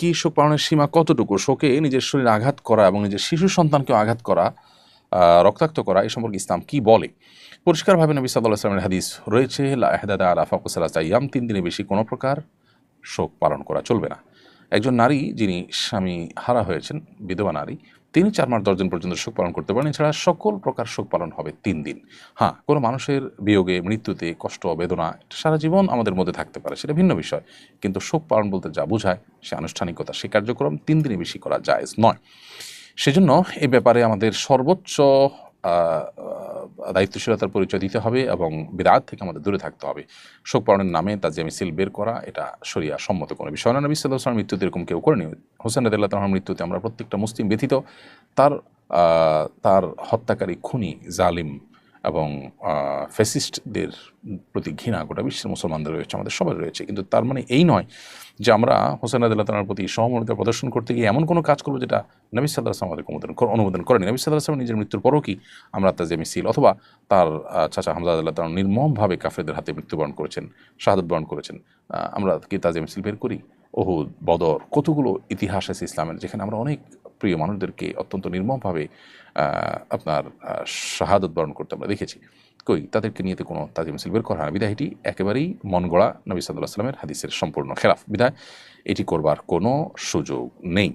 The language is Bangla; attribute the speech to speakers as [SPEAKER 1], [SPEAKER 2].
[SPEAKER 1] কি শোক পালনের সীমা কতটুকু? শোকে নিজের শরীর আঘাত করা এবং নিজের শিশু সন্তানকে আঘাত করা রক্তাক্ত করা এ সম্পর্কে ইসলাম কি বলে? পরিষ্কারভাবে নবী সাল্লাহ সাল্লামের হাদিস রয়েছে এহদাদা আলা তাইয়াম তিন দিনে বেশি কোনো প্রকার শোক পালন করা চলবে না। একজন নারী যিনি স্বামী হারা হয়েছেন, বিধবা নারী, তিনি চার মাস দশ দিন পর্যন্ত শোক পালন করতে পারেন। এছাড়া সকল প্রকার শোক পালন হবে তিন দিন। হ্যাঁ কোনো মানুষের বিয়োগে, মৃত্যুতে কষ্ট, বেদনা সারা জীবন আমাদের মধ্যে থাকতে পারে, সেটা ভিন্ন বিষয়। কিন্তু শোক পালন বলতে যা বোঝায়, সে আনুষ্ঠানিকতা, সে কার্যক্রম তিন দিনে বেশি করা যায় নয়। সেজন্য এ ব্যাপারে আমাদের সর্বোচ্চ দায়িত্বশীলতার পরিচয় দিতে হবে এবং বিরাট থেকে আমাদের দূরে থাকতে হবে। শোক পালনের নামে তাজিয়া মিছিল বের করা, এটা সরিয়া সম্মত কোনো বিষয় না। নবী সাল্লাহ মৃত্যুতে এরকম কেউ করেনি। হোসেন রদুল্লাহ তালার মৃত্যুতে আমরা প্রত্যেকটা মুসলিম ব্যথিত। তার তার হত্যাকারী খুনি, জালিম এবং ফেসিস্টদের প্রতি ঘৃণা গোটা বিশ্বের মুসলমানদের রয়েছে, আমাদের সবার রয়েছে। কিন্তু তার মানে এই নয় যে আমরা হোসেন আদুল্লাহ তালার প্রতি সহমর্মিতা প্রদর্শন করতে গিয়ে এমন কোনো কাজ করব যেটা নবী সাল্লাহ আসলাম আমাদের অনুমোদন অনুমোদন করেনি। নবী সাল্লাহ আসলাম নিজের মৃত্যুর পরও কি আমরা তাজে মিছিল অথবা তার চাচা হামজা আদুল্লাহ তালা নির্মমভাবে কাফেরদের হাতে মৃত্যুবরণ করেছেন, শাহাদত বরণ করেছেন। আমরা কি তাজে মিছিল বের করি? ওহুদ, বদর, কতগুলো ইতিহাস আছে ইসলামের যেখানে আমরা অনেক প্রিয় মানুষদেরকে অত্যন্ত নির্মমভাবে আপনার শাহাদত বরণ করতে আমরা দেখেছি। কই তাদেরকে নিয়ে কোনো তাজিম মিছিল বের করা হয় বিধায় এটি একেবারেই মন গড়া নবী সাল্লাহ সাল্লামের হাদিসের সম্পূর্ণ খেলাফ। বিধায় এটি করবার কোনো সুযোগ নেই।